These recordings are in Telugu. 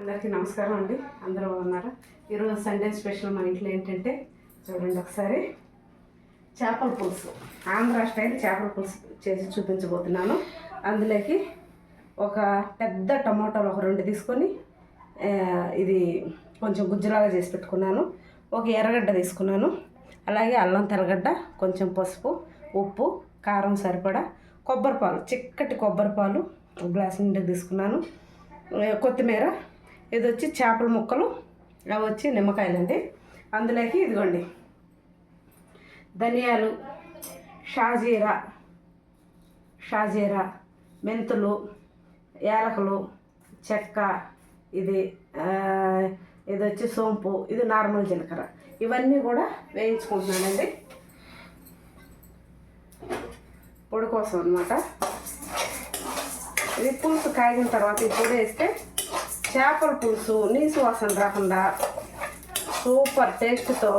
అందరికీ నమస్కారం అండి. అందరూ బాగున్నారా? ఈరోజు సండే స్పెషల్ మా ఇంట్లో ఏంటంటే చూడండి ఒకసారి. చేపల పులుసు. ఆంధ్ర స్టైల్ చేపల పులుసు చేసి చూపించబోతున్నాను. అందులోకి ఒక పెద్ద టమాటాలు ఒక రెండు తీసుకొని ఇది కొంచెం గుజ్జులాగా చేసి పెట్టుకున్నాను. ఒక ఎర్రగడ్డ తీసుకున్నాను. అలాగే అల్లం తెరగడ్డ కొంచెం పసుపు ఉప్పు కారం సరిపడా కొబ్బరి పాలు చిక్కటి కొబ్బరి పాలు గ్లాస్ నిండా తీసుకున్నాను. కొత్తిమీర ఇది వచ్చి చేపల ముక్కలు అవి వచ్చి నిమ్మకాయలండి. అందులోకి ఇదిగోండి. ధనియాలు షాజీరా షాజీరా మెంతులు యాలకులు చెక్క ఇది ఇది వచ్చి సోంపు ఇది నార్మల్ జీలకర్ర. ఇవన్నీ కూడా వేయించుకుంటున్నానండి. పొడి కోసం అనమాట ఇది పులుసు కాగిన తర్వాత ఈ పొడి వేస్తే చేపల పులుసు నీసు వాసన రాకుండా సూపర్ టేస్ట్తో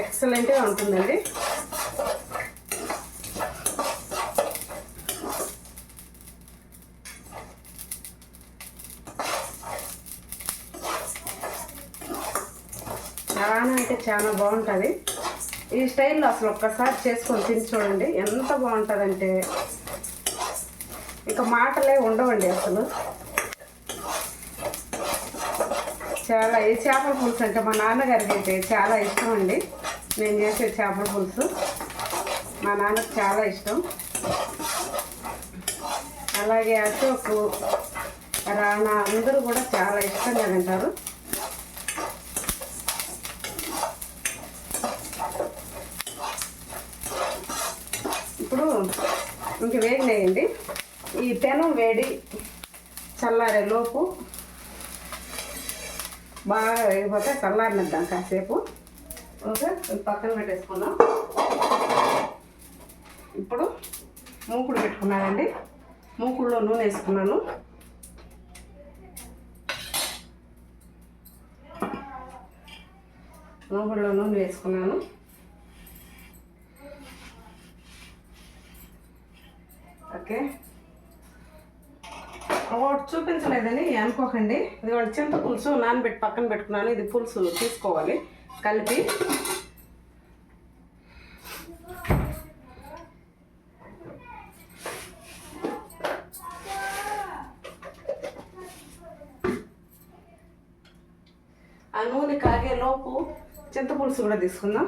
ఎక్సలెంట్గా ఉంటుందండి. చాలా అంటే చాలా బాగుంటుంది. ఈ స్టైల్లో అసలు ఒక్కసారి చేసుకొని తిని చూడండి ఎంత బాగుంటుందంటే. ఇంకా మాటలే ఉండవండి అసలు. చాలా ఈ చేపల పులుసు అంటే మా నాన్నగారికి అయితే చాలా ఇష్టం అండి. నేను చేసే చేపల పులుసు మా నాన్నకు చాలా ఇష్టం. అలాగే అశోక్ రానా అందరూ కూడా చాలా ఇష్టంగా తింటారు. ఇప్పుడు ఇంక వేగినాయండి ఈ పెనం వేడి చల్లారే లోపు బాగా వేగిపోతే చల్లారినిద్దాం కాసేపు. ఓకే పక్కన పెట్టేసుకున్నాం ఇప్పుడు మూకుడు పెట్టుకున్నానండి. మూకుడులో నూనె వేసుకున్నాను. మూకుడులో నూనె వేసుకున్నాను. ఓకే. ఒకటి చూపించలేదని అనుకోకండి. ఇది వాళ్ళ చింత పులుసు నానబెట్టి పక్కన పెట్టుకున్నాను. ఇది పులుసు తీసుకోవాలి. కలిపి. ఆ నూనె కాగే లోపు చింతపులుసు కూడా తీసుకుందాం.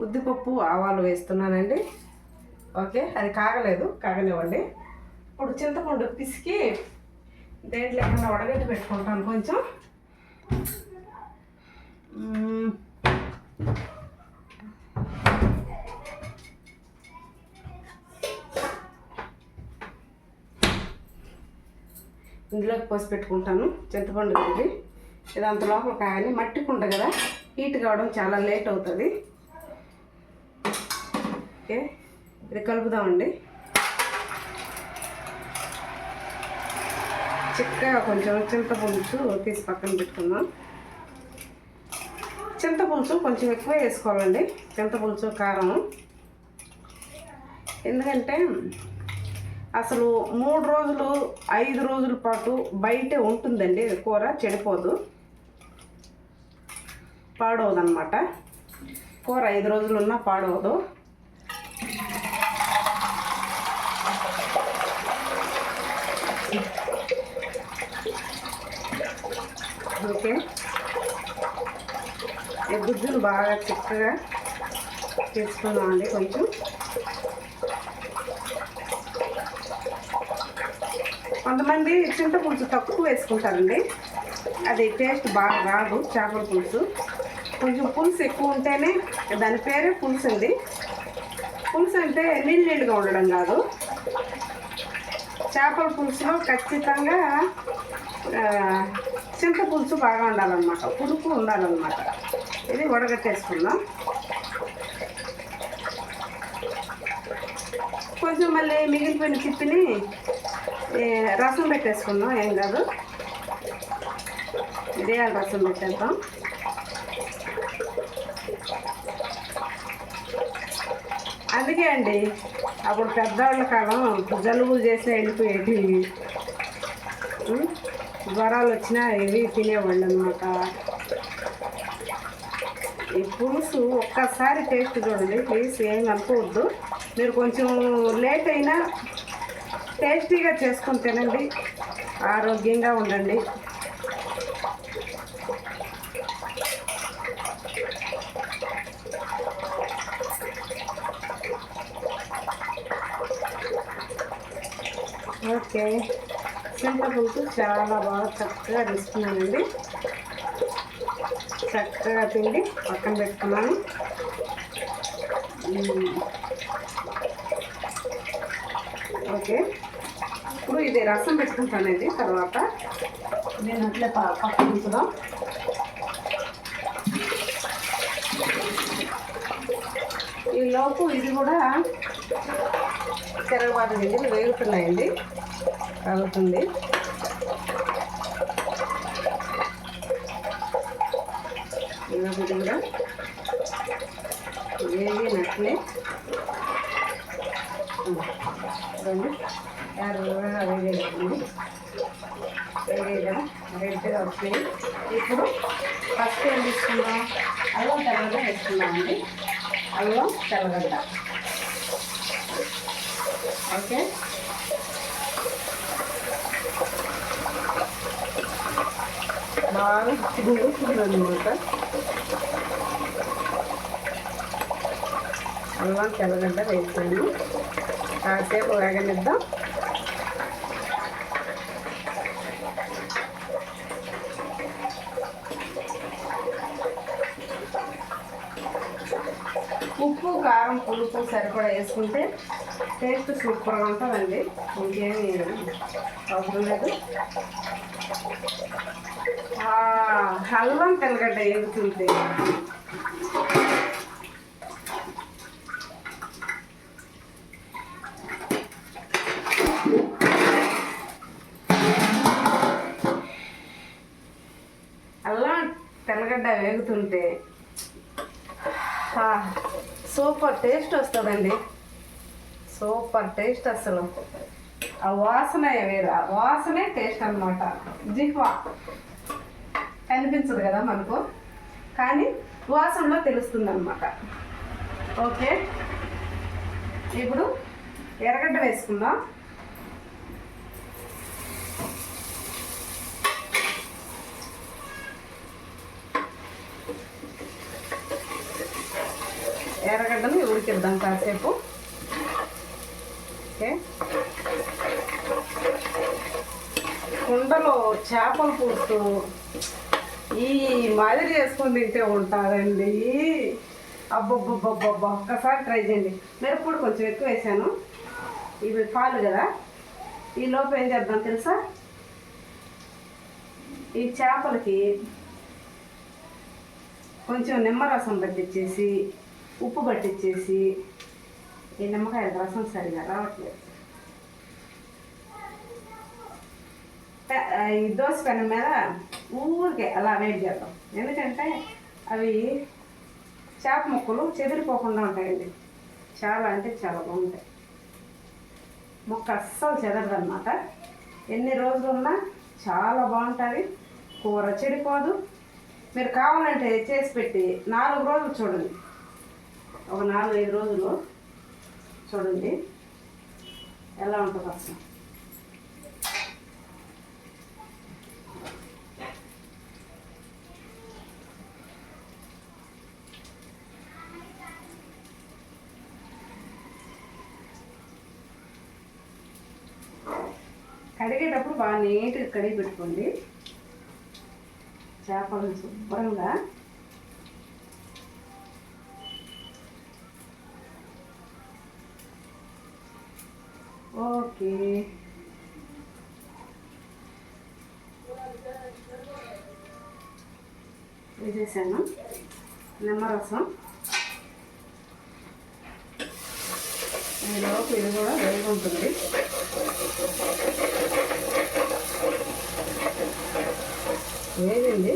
ఉద్దిపప్పు ఆవాలు వేస్తున్నానండి. ఓకే అది కాగలేదు. కాగనివ్వండి. ఇప్పుడు చింతపండు పిసికి దేంట్లో ఏమన్నా వడగట్టి పెట్టుకుంటాను కొంచెం. ఇందులోకి పోసి పెట్టుకుంటాను చింతపండు కలిపి ఇది అంత లోపల కాయాలి మట్టి కుండ కదా హీట్ కావడం చాలా లేట్ అవుతుంది. ఓకే ఇది కలుపుదామండి. చిక్కగా కొంచెం చింతపులుసు తీసి పక్కన పెట్టుకుందాం. చింతపులుసు కొంచెం ఎక్కువ వేసుకోవాలండి. చింతపులుసు కారం ఎందుకంటే అసలు మూడు రోజులు ఐదు రోజుల పాటు బయటే ఉంటుందండి కూర చెడిపోదు. పాడవదనమాట కూర ఐదు రోజులు ఉన్నా పాడవదు ఓకే ఈ గుజ్జును బాగా చిక్కగా చేసుకున్నామండి కొంచెం. కొంతమంది చింతపులుసు తక్కువ వేసుకుంటారండి. అది టేస్ట్ బాగా రాదు చేపల పులుసు. కొంచెం పులుసు ఎక్కువ ఉంటేనే దాని పేరే పులుసు అండి. పులుసు అంటే నీళ్ళు నీళ్ళుగా ఉండడం కాదు. చేపల పులుసులో ఖచ్చితంగా చింత చింతపులుసు బాగా ఉండాలన్నమాట. పులుపు ఉండాలన్నమాట. ఇది వడగట్టేసుకుందాం కొంచెం మళ్ళీ మిగిలిపోయిన చిప్పిని రసం పెట్టేసుకుందాం. ఏం కాదు. మిరియాల రసం పెట్టేద్దాం. అందుకే అండి అప్పుడు పెద్దవాళ్ళ కాలం జలుబు చేసి వెళ్ళిపోయేది జ్వరాలు వచ్చినా ఇవి తినేవాళ్ళు అనమాట ఈ పులుసు ఒక్కసారి టేస్ట్ చూడండి ప్లీజ్ ఏం అనుకోవద్దు. మీరు కొంచెం లేట్ అయినా టేస్టీగా చేసుకొని తినండి. ఆరోగ్యంగా ఉండండి. ఓకే చింతపులుసు చాలా బాగా చక్కగా తీసుకున్నానండి చక్కగా పిండి పక్కన పెట్టుకున్నాను. ఓకే. ఇప్పుడు ఇది రసం పెట్టుకుంటానండి తర్వాత. నేను అట్లే ప- పక్కన ఉంచుదాం ఈ లోపు ఇది కూడా తిరగబాటు గింజలు వేగుతున్నాయండి. కలుగుతుంది చిన్నప్పుడు కూడా. వేగినట్లే చూడండి ఎర్రగా వేగేస్తుంది వేగేగా రెడ్గా వచ్చినాయి. ఇప్పుడు ఫస్ట్ ఏం తీసుకుందాం అల్లం తెల్లగడ్డ వేసుకుందామండి. అల్లం తెల్లగడ్డ. ఓకే? బాగా గుంగుతుంది అనమాట అల్లం తెల్లగడ్డ వేసాను కాసేపు వేగనిద్దాం. ఉప్పు కారం పులుపు సరిపడా వేసుకుంటే టేస్ట్ సూపర్గా ఉంటుందండి. ఇంకేమి అవసరం లేదు. హల్వం తెల్లగడ్డ వేగుతుంటే తింటుంటే సూపర్ టేస్ట్ వస్తుందండి. సూపర్ టేస్ట్ అసలు. ఆ వాసన వేరు ఆ వాసనే టేస్ట్ అనమాట జిహ్వా. కనిపించదు కదా మనకు. కానీ వాసనలో తెలుస్తుంది అనమాట ఓకే. ఇప్పుడు ఎర్రగడ్డ వేసుకుందాం. ఎర్రగడ్డలు ఉడికిద్దాం కాసేపు. ఓకే. కుండలో చేపల పులుసు ఈ మాదిరి చేసుకొని తింటే ఉంటారండి. అబ్బబ్బబ్బబ్బబ్బా. ఒక్కసారి ట్రై చేయండి. మిరప్పొడి కొంచెం ఎక్కువ వేసాను. ఇవి పాలు కదా. ఈ లోపు ఏం చేద్దాం తెలుసా? ఈ చేపలకి కొంచెం నిమ్మరసం పట్టించేసి ఉప్పు పట్టించేసి ఈ నిమ్మకాయ రసం సరిగా రావట్లేదు. ఈ దోశ పెనం మీద ఊరికే అలా వేడి చేద్దాం. ఎందుకంటే అవి చేప ముక్కలు చెదిరిపోకుండా ఉంటాయండి. చాలా అంటే చాలా బాగుంటాయి. మొక్క అస్సలు చెదరదు అనమాట ఎన్ని రోజులు ఉన్నా చాలా బాగుంటుంది. కూర చెడిపోదు. మీరు కావాలంటే చేసి పెట్టి నాలుగు రోజులు చూడండి. ఒక నాలుగు ఐదు రోజులు చూడండి. ఎలా ఉంటుంది అసలు. కడిగేటప్పుడు బాగా నీట్గా కడిగి పెట్టుకోండి. చేపలను శుభ్రంగా వేసేసాను నిమ్మరసం ఈలోపు ఇది కూడా వేగి ఉంటుంది వేగింది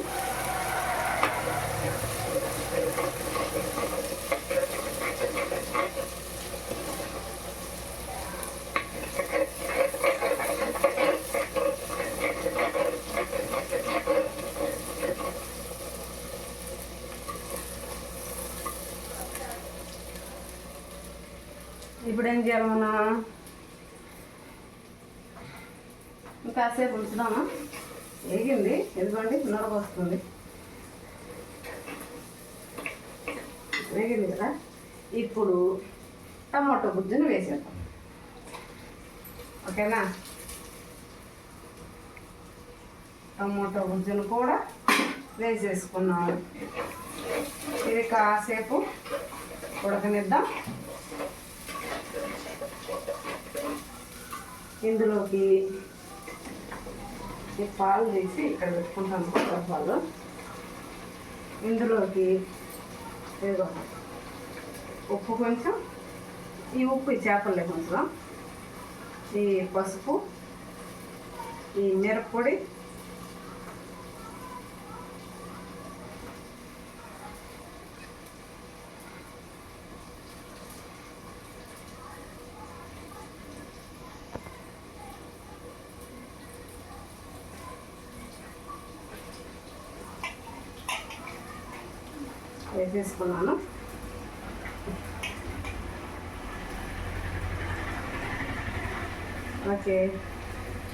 ఇప్పుడు ఏం చేయాలి మనం కాసేపు ఉంచుదామా? వేగింది. ఎందుకండి నొరగ వస్తుంది వేగింది కదా? ఇప్పుడు టమాటో గుజ్జును వేసేద్దాం. ఓకేనా? టమాటో గుజ్జును కూడా వేసేసుకున్నాం. ఇది కాసేపు ఉడకనిద్దాం. ఇందులోకి ఈ పాలు తీసి ఇక్కడ పెట్టుకుంటాను కొబ్బరి పాలు. ఇందులోకి ఏదో ఉప్పు కొంచెం ఈ ఉప్పు ఈ చేపలే కొంచెం ఈ పసుపు ఈ మిరప్పొడి చేసుకున్నాను ఓకే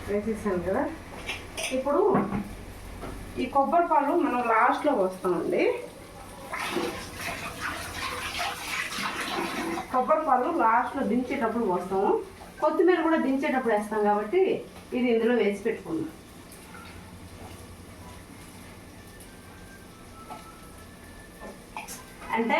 వేసేసాను కదా. ఇప్పుడు ఈ కొబ్బరి పాలు మనం లాస్ట్లో పోస్తామండి. కొబ్బరి పాలు లాస్ట్లో దించేటప్పుడు పోస్తాము. కొత్తిమీర కూడా దించేటప్పుడు వేస్తాం కాబట్టి ఇది ఇందులో వేసి పెట్టుకుందాం. అంటే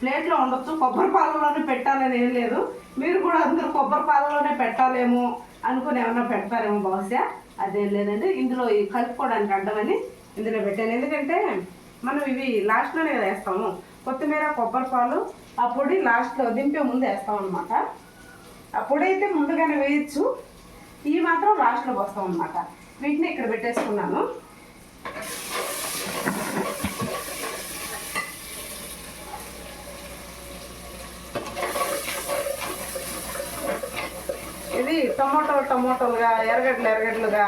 ప్లేట్లో ఉండొచ్చు. కొబ్బరి పాలలోనే పెట్టాలని ఏం లేదు. మీరు కూడా అందరూ కొబ్బరి పాలలోనే పెట్టాలేమో అనుకుని ఏమన్నా పెడతారేమో బహుశా. అదేం లేదండి. ఇందులో ఈ కలుపుకోవడానికి అడ్డమని ఇందులో పెట్టాను. ఎందుకంటే మనం ఇవి లాస్ట్లోనే కదా వేస్తాము. కొత్తిమీర కొబ్బరి పాలు ఆ పొడి లాస్ట్లో దింపే ముందు వేస్తాం అనమాట ఆ పొడి అయితే ముందుగానే వేయచ్చు. ఇవి మాత్రం లాస్ట్లో పోస్తాం అనమాట వీటిని ఇక్కడ పెట్టేసుకున్నాను ఇది టమాటోలు టమాటోలుగా ఎర్రగడ్డలు ఎర్రగడ్డలుగా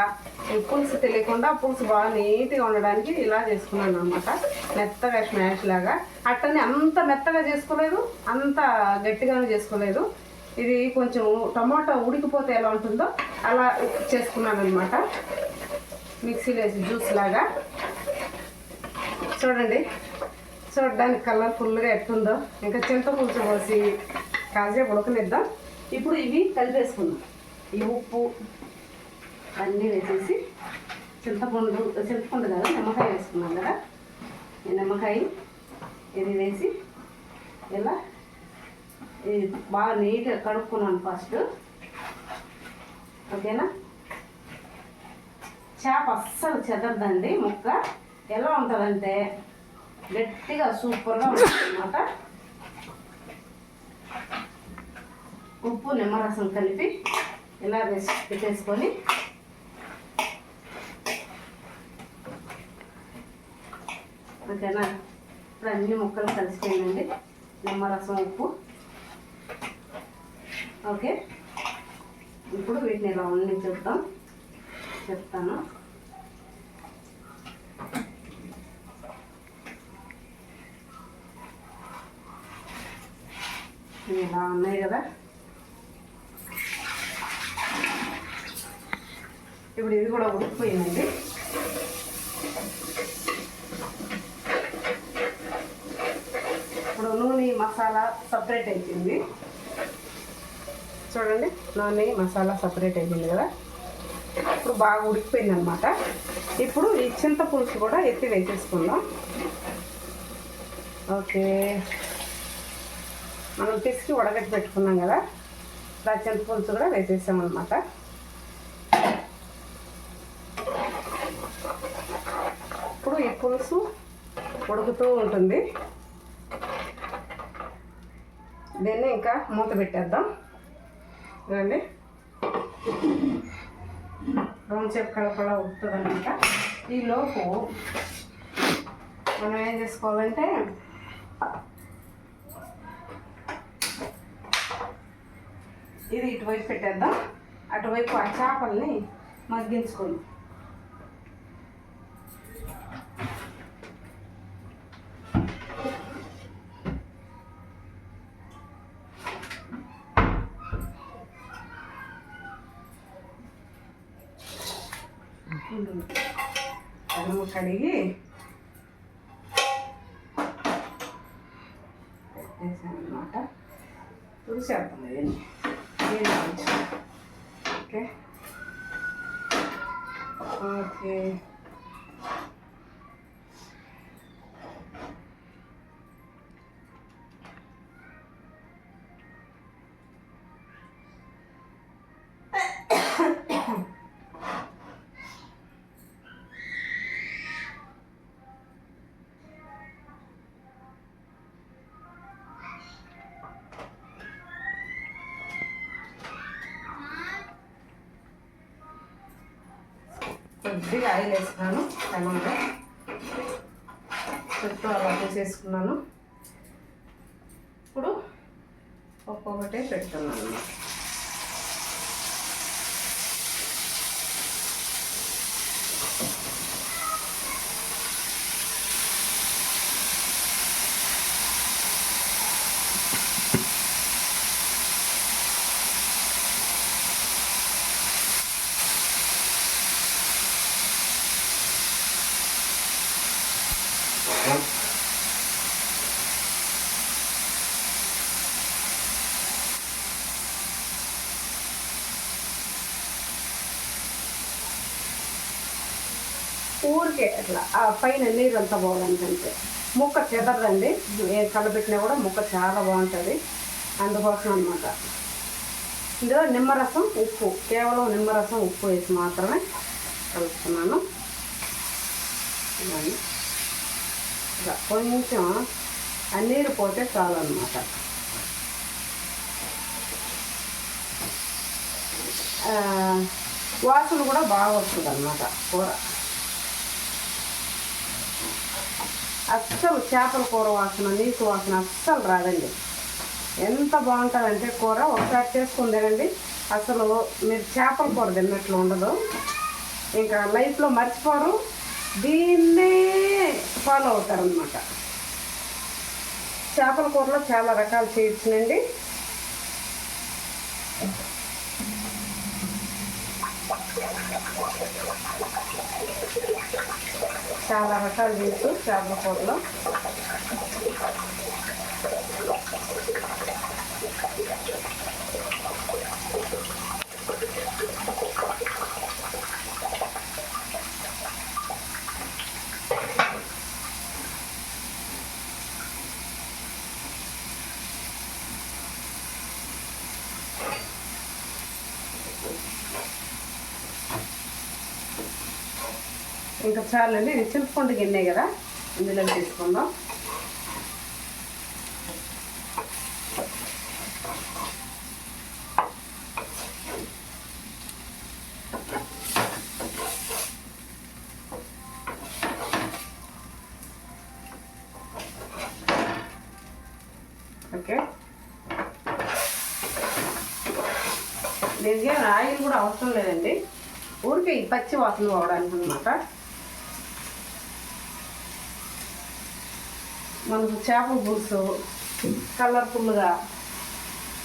పులుసు తెలియకుండా పులుసు బాగా నీట్గా ఉండడానికి ఇలా చేసుకున్నాను అనమాట మెత్తగా స్మాష్ లాగా. అట్టని అంత మెత్తగా చేసుకోలేదు అంత గట్టిగానే చేసుకోలేదు. ఇది కొంచెం టమాటా ఉడికిపోతే ఎలా ఉంటుందో అలా చేసుకున్నాను అనమాట మిక్సీలో వేసి జ్యూస్ లాగా. చూడండి చూడడానికి కలర్ ఫుల్గా ఎట్టుందో. ఇంకా చింతపులుసు పోసి కాసేపు ఉడకనిద్దాం. ఇప్పుడు ఇవి కలిపేసుకుందాం. ఈ ఉప్పు అన్నీ వేసేసి చింతపండు చింతపండు కదా నిమ్మకాయ వేసుకున్నాం కదా. ఈ నిమ్మకాయ ఇది వేసి ఇలా ఇది బాగా నీట్గా కడుక్కున్నాను ఫస్ట్. ఓకేనా? చేప అస్సలు చెదరదండి. ముక్క ఎలా ఉంటుందంటే గట్టిగా సూపర్గా ఉంటుందన్నమాట. ఉప్పు నిమ్మరసం కలిపి ఇలా వేసి పెట్టేసుకొని. ఓకేనా? ఇప్పుడు అన్ని ముక్కలు కలిసిపోయిందండి నిమ్మరసం ఉప్పు. ఓకే? ఇప్పుడు వీటిని ఇలా ఉండి చెప్తాం చెప్తాను ఇలా ఉన్నాయి కదా? ఇప్పుడు ఇది కూడా ఉడికిపోయిందండి. ఇప్పుడు నూనె మసాలా సపరేట్ అయిపోయింది. చూడండి నూనె మసాలా సపరేట్ అయిపోయింది కదా. ఇప్పుడు బాగా ఉడికిపోయింది అనమాట ఇప్పుడు ఈ చింతపులుసు కూడా ఎత్తి వేసేసుకుందాం. ఓకే. మనం పిసికి ఉడగట్టి పెట్టుకున్నాం కదా. ఆ చింతపులుసు కూడా వేసేసాం అనమాట ఇప్పుడు ఈ పులుసు ఉడుకుతూ ఉంటుంది. దీన్ని ఇంకా మూత పెట్టేద్దాం. చూడండి చెప్ కలపలా ఉడుతుంది అనమాట ఈలోపు మనం ఏం చేసుకోవాలంటే ఇది ఇటువైపు పెట్టేద్దాం. అటువైపు ఆ చేపల్ని మగ్గించుకుందాం అన్నము కొద్ది ఆయిల్ వేసుకున్నాను. లెమన్లో చుట్టూ అలా తీసేసుకున్నాను ఇప్పుడు ఒక్కొక్కటే పెడుతున్నాను అన్నమాట ఊరికే అట్లా ఆ పైన నీరు అంతా. పోవడానికి ముక్క చెదరదండి. ఏ కలబెట్టినా కూడా ముక్క చాలా బాగుంటుంది. అందుకోసం అనమాట ఇందులో నిమ్మరసం ఉప్పు. కేవలం నిమ్మరసం ఉప్పు వేసి మాత్రమే కలుపుతున్నాను. కొంచెం ఆ నీరు పోతే చాలన్నమాట. అనమాట వాసన కూడా బాగా వస్తుంది అన్నమాట కూర. అస్సలు చేపల కూర వాసన నీటి వాసన అస్సలు రాదండి. ఎంత బాగుంటుందంటే కూర ఒకసారి చేసుకుని తినండి. అసలు మీరు చేపల కూర తిన్నట్లు ఉండదు. ఇంకా లైఫ్లో మర్చిపోరు. దీన్నే ఫాలో అవుతారనమాట చేపల కూరలో చాలా రకాలు చేయొచ్చునండి చాలా రకాలు చేయొచ్చు చేపల కూరలో. ఇంకా చాలండి ఇది చింతపండు గిన్నె కదా ఇందులో తీసుకుందాం ఓకే దీనికి ఆయిల్ కూడా అవసరం లేదండి ఊరికే ఈ పచ్చి వాసన పోవడానికి అనమాట మనకు చేపల పులుసు కలర్ఫుల్గా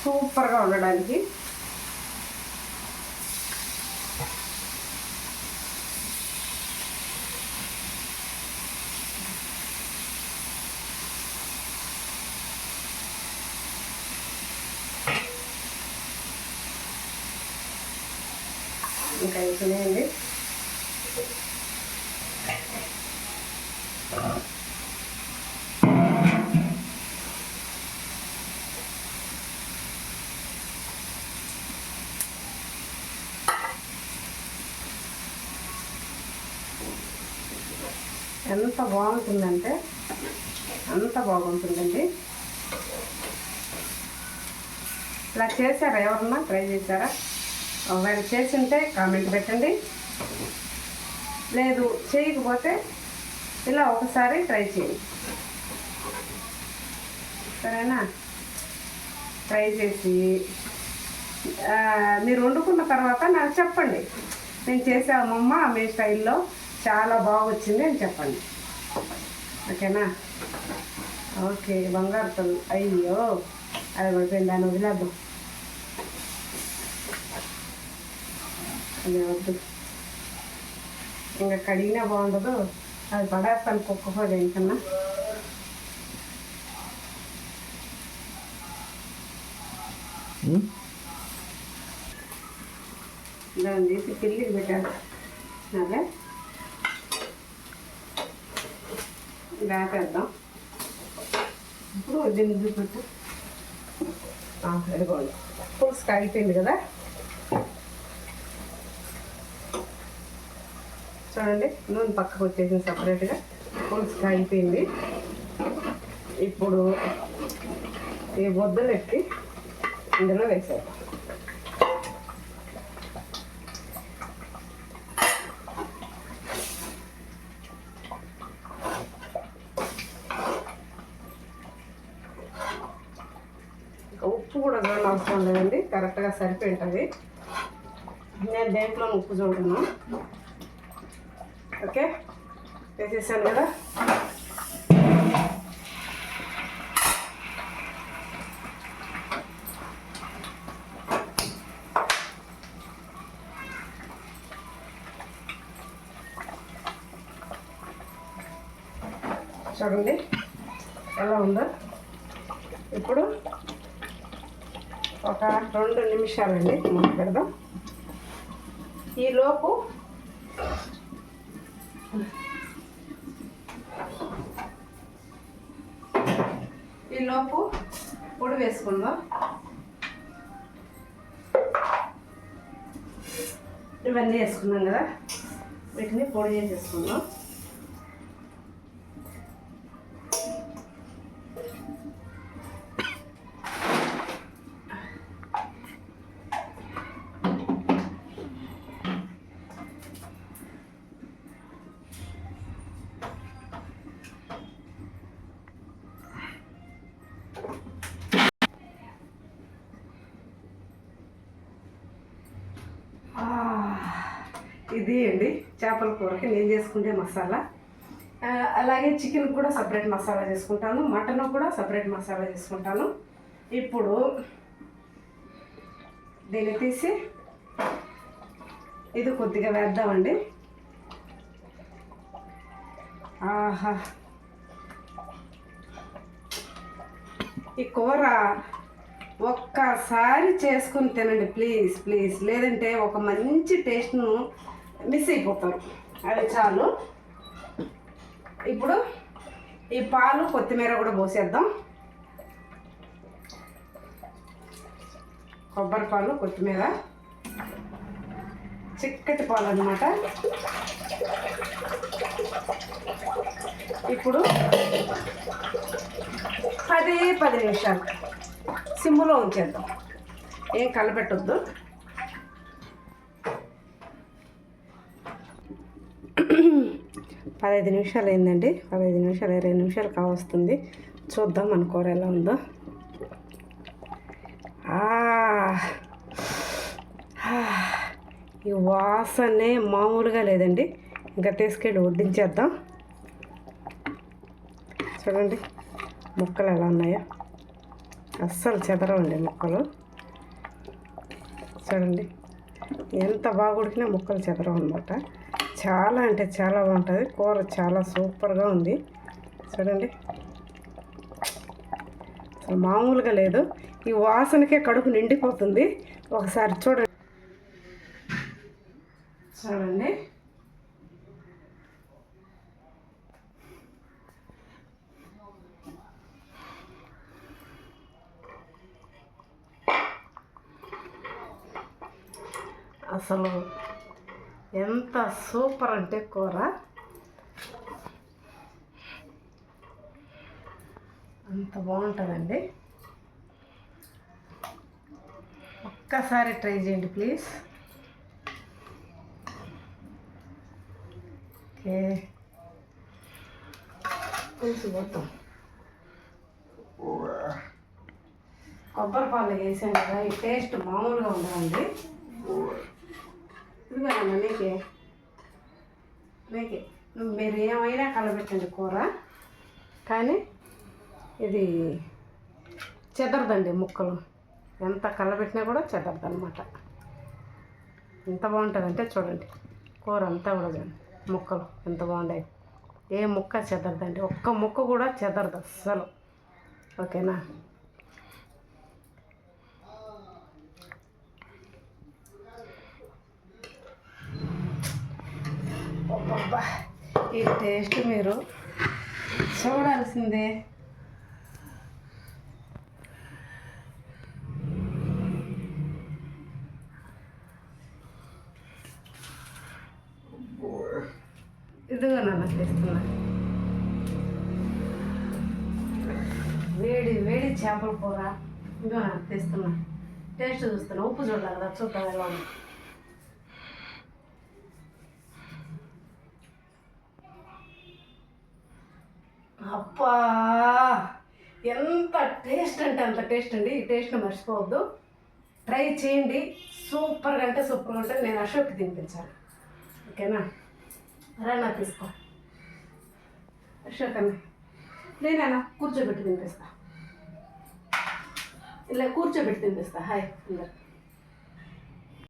సూపర్గా ఉండడానికి. ఇంకా అయిపోయినాయండి. ఎంత బాగుంటుందంటే అంత బాగుంటుందండి. ఇలా చేశారా? ఎవరన్నా ట్రై చేశారా? ఒకవేళ చేసింటే కామెంట్ పెట్టండి. లేదు చేయకపోతే ఇలా ఒకసారి ట్రై చేయండి. సరేనా? ట్రై చేసి మీరు వండుకున్న తర్వాత నాకు చెప్పండి. నేను చేసామమ్మా మీ స్టైల్లో చాలా బాగా వచ్చింది అని చెప్పండి. ఓకేనా ఓకే బంగారు తల్లి అయ్యో అది పడిపోయింది దాన్ని వదిలేద్దాం అది వద్దు ఇంకా కడిగినా బాగుండదు అది పడేస్తాను కుక్క దేనికన్నా దాన్ని తీసి పిల్లికి పెట్టాను అదే వేపేద్దాం ఇప్పుడు దీన్ని చూపెట్టు ఆ, ఇదిగోండి పులుసు అయిపోయింది కదా? చూడండి నూనె పక్కకు వచ్చేసింది సపరేట్గా. పులుసు అయిపోయింది. ఇప్పుడు ఈ బొద్దులు ఎత్తి ఇందులో వేసేద్దాం ఇంకా ఉప్పు కూడా చూడండి అవసరం లేదండి కరెక్ట్గా సరిపోయింటుంది. నేను దేంట్లో ఉప్పు చూడను. ఓకే? వేసేసాను కదా? చూడండి. ఎలా ఉందో? ఇప్పుడు ఒక రెండు నిమిషాలండి మూత పెడదాం. ఈలోపు ఈలోపు పొడి వేసుకుందాం. ఇవన్నీ వేసుకున్నాం కదా వీటిని పొడి చేసేసుకుందాం. ఇది అండి. చేపల కూరకి నేను చేసుకుంటే మసాలా. అలాగే చికెన్ కూడా సపరేట్ మసాలా చేసుకుంటాను. మటన్ కూడా సపరేట్ మసాలా చేసుకుంటాను. ఇప్పుడు దీన్ని తీసి ఇది కొద్దిగా వేద్దామండి. ఆహా. ఈ కూర ఒక్కసారి చేసుకుని తినండి. Please please. లేదంటే ఒక మంచి టేస్ట్ను మిస్ అయిపోతారు అది చాలు. ఇప్పుడు ఈ పాలు కొత్తిమీర కూడా పోసేద్దాం. కొబ్బరి పాలు కొత్తిమీర. చిక్కటి పాలు అనమాట ఇప్పుడు పది పది నిమిషాలు సిమ్లో ఉంచేద్దాం. ఏం కలపెట్టొద్దు. పదహైదు నిమిషాలు అయిందండి. పదహైదు నిమిషాలు ఇరవై నిమిషాలు కావస్తుంది. చూద్దాం మన కూర ఎలా ఉందో. ఈ వాసనే మామూలుగా లేదండి. ఇంకా తీసుకెళ్ళి వడ్డించేద్దాం. చూడండి ముక్కలు ఎలా ఉన్నాయో. అస్సలు చెదరవండి ముక్కలు. చూడండి. ఎంత బాగా ఉడికినా ముక్కలు చెదరవు అనమాట చాలా అంటే చాలా బాగుంటుంది. కూర చాలా సూపర్గా ఉంది. చూడండి. అసలు మామూలుగా లేదు. ఈ వాసనకే కడుపు నిండిపోతుంది. ఒకసారి చూడండి. చూడండి. అసలు ఎంత సూపర్ అంటే కూర. అంత బాగుంటుందండి. ఒక్కసారి ట్రై చేయండి ప్లీజ్. ఓకే. పులుసు మొత్తం కొబ్బరి పాలు వేసాం కదా ఈ టేస్ట్ మామూలుగా ఉండదండి. ఇదిగోనమ్మా నీకే. నీకే. నువ్వు మీరు ఏమైనా కలబెట్టండి కూర. కానీ ఇది చెదరదండి ముక్కలు. ఎంత కలబెట్టినా కూడా చెదరదు అనమాట ఎంత బాగుంటుందంటే చూడండి. కూర అంతా కూడా చూడండి. ముక్కలు ఎంత బాగున్నాయి ఏ ముక్క చెదరదండి. ఒక్క ముక్క కూడా చెదరదు అస్సలు. ఓకేనా? అబ్బబ్బా, ఈ టేస్ట్ మీరు చూడాల్సిందే. ఇదిగో నన్ను చేస్తున్నా. వేడి వేడి చేపల కూర. ఇదిగో నాకు తెస్తున్నా టేస్ట్ చూస్తున్నా. ఉప్పు చూడాలి కదా చూద్దాం ఎలా ఉంది అబ్బా ఎంత టేస్ట్ అంటే అంత టేస్ట్ అండి. ఈ టేస్ట్ని మర్చిపోవద్దు. ట్రై చేయండి. సూపర్గా అంటే సూపర్గా ఉంటుంది. నేను అశోక్కి తినిపించాను ఓకేనా? రన్నా తీసుకో. అశోక్ అన్న. నేనైనా కూర్చోబెట్టి తినిపిస్తా. ఇలా కూర్చోబెట్టి తినిపిస్తా. హాయ్ అందరు.